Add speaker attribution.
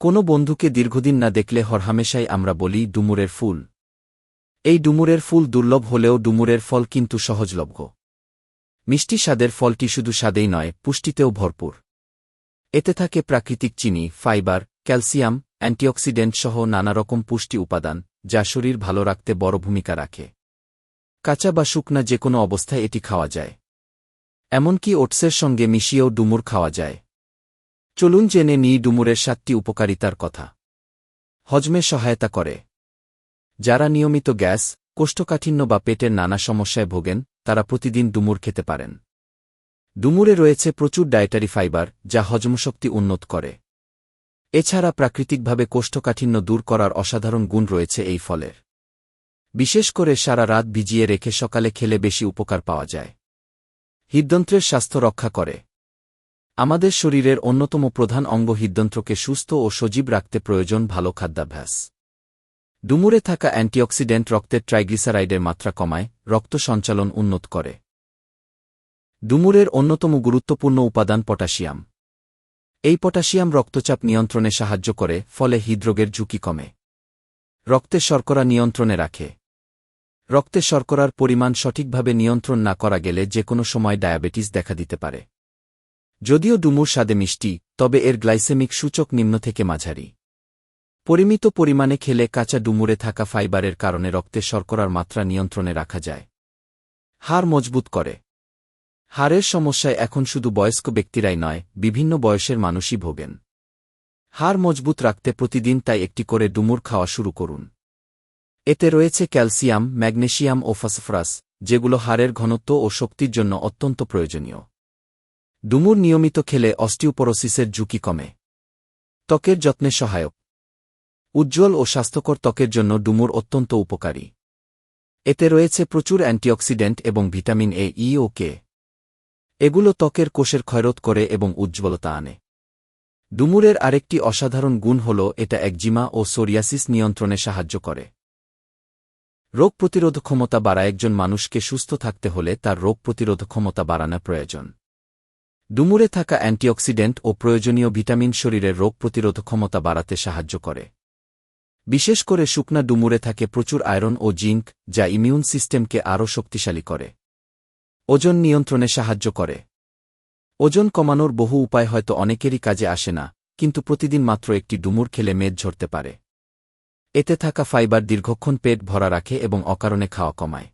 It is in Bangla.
Speaker 1: কোনো বন্ধুকে দীর্ঘদিন না দেখলে হরহামেশাই আমরা বলি, ডুমুরের ফুল। এই ডুমুরের ফুল দুর্লভ হলেও ডুমুরের ফল কিন্তু সহজলভ্য। মিষ্টি স্বাদের ফলটি শুধু স্বাদেই নয়, পুষ্টিতেও ভরপুর। এতে থাকে প্রাকৃতিক চিনি, ফাইবার, ক্যালসিয়াম, অ্যান্টিঅক্সিডেন্ট সহ নানা রকম পুষ্টি উপাদান, যা শরীর ভালো রাখতে বড় ভূমিকা রাখে। কাঁচা বা শুকনা যে কোনো অবস্থায় এটি খাওয়া যায়। এমনকি ওটসের সঙ্গে মিশিয়েও ডুমুর খাওয়া যায়। চলুন জেনে নিই ডুমুরের সাতটি উপকারিতার কথা। হজমে সহায়তা করে। যারা নিয়মিত গ্যাস, কোষ্ঠকাঠিন্য বা পেটের নানা সমস্যায় ভোগেন, তারা প্রতিদিন ডুমুর খেতে পারেন। ডুমুরে রয়েছে প্রচুর ডায়েটারি ফাইবার, যা হজমশক্তি উন্নত করে। এছাড়া প্রাকৃতিকভাবে কোষ্ঠকাঠিন্য দূর করার অসাধারণ গুণ রয়েছে এই ফলের। বিশেষ করে সারা রাত ভিজিয়ে রেখে সকালে খেলে বেশি উপকার পাওয়া যায়। হৃদযন্ত্রের স্বাস্থ্য রক্ষা করে। আমাদের শরীরের অন্যতম প্রধান অঙ্গ হৃদযন্ত্রকে সুস্থ ও সজীব রাখতে প্রয়োজন ভালো খাদ্যাভ্যাস। ডুমুরে থাকা অ্যান্টিঅক্সিডেন্ট রক্তের ট্রাইগ্লিসারাইডের মাত্রা কমায়, রক্ত সঞ্চালন উন্নত করে। ডুমুরের অন্যতম গুরুত্বপূর্ণ উপাদান পটাশিয়াম। এই পটাশিয়াম রক্তচাপ নিয়ন্ত্রণে সাহায্য করে, ফলে হৃদরোগের ঝুঁকি কমে। রক্তে শর্করা নিয়ন্ত্রণে রাখে। রক্তে শর্করার পরিমাণ সঠিকভাবে নিয়ন্ত্রণ না করা গেলে যে কোনো সময় ডায়াবেটিস দেখা দিতে পারে। যদিও ডুমুর স্বাদে মিষ্টি, তবে এর গ্লাইসেমিক সূচক নিম্ন থেকে মাঝারি। পরিমিত পরিমাণে খেলে কাঁচা ডুমুরে থাকা ফাইবারের কারণে রক্তে শর্করার মাত্রা নিয়ন্ত্রণে রাখা যায়। হাড় মজবুত করে। হাড়ের সমস্যায় এখন শুধু বয়স্ক ব্যক্তিরাই নয়, বিভিন্ন বয়সের মানুষই ভোগেন। হাড় মজবুত রাখতে প্রতিদিন তাই একটি করে ডুমুর খাওয়া শুরু করুন। এতে রয়েছে ক্যালসিয়াম ম্যাগনেশিয়াম ও ফসফরাস, যেগুলো হাড়ের ঘনত্ব ও শক্তির জন্য অত্যন্ত প্রয়োজনীয়। ডুমুর নিয়মিত খেলে অস্টিওপোরোসিসের ঝুঁকি কমে। ত্বকের যত্নে সহায়ক। উজ্জ্বল ও স্বাস্থ্যকর ত্বকের জন্য ডুমুর অত্যন্ত উপকারী। এতে রয়েছে প্রচুর অ্যান্টিঅক্সিডেন্ট এবং ভিটামিন এ, ই ও কে। এগুলো ত্বকের কোষের ক্ষয়রোধ করে এবং উজ্জ্বলতা আনে। ডুমুরের আরেকটি অসাধারণ গুণ হল এটা একজিমা ও সোরিয়াসিস নিয়ন্ত্রণে সাহায্য করে। রোগ প্রতিরোধ ক্ষমতা বাড়া একজন মানুষকে সুস্থ থাকতে হলে তার রোগ প্রতিরোধ ক্ষমতা বাড়ানো প্রয়োজন। ডুমুরে থাকা অ্যান্টিঅক্সিডেন্ট ও প্রয়োজনীয় ভিটামিন শরীরের রোগ প্রতিরোধ ক্ষমতা বাড়াতে সাহায্য করে। বিশেষ করে শুকনা ডুমুরে থাকে প্রচুর আয়রন ও জিঙ্ক, যা ইমিউন সিস্টেমকে আরও শক্তিশালী করে। ওজন নিয়ন্ত্রণে সাহায্য করে। ওজন কমানোর বহু উপায় হয়তো অনেকেরই কাজে আসে না, কিন্তু প্রতিদিন মাত্র একটি ডুমুর খেলে মেদ ঝরতে পারে। এতে থাকা ফাইবার দীর্ঘক্ষণ পেট ভরা রাখে এবং অকারণে খাওয়া কমায়।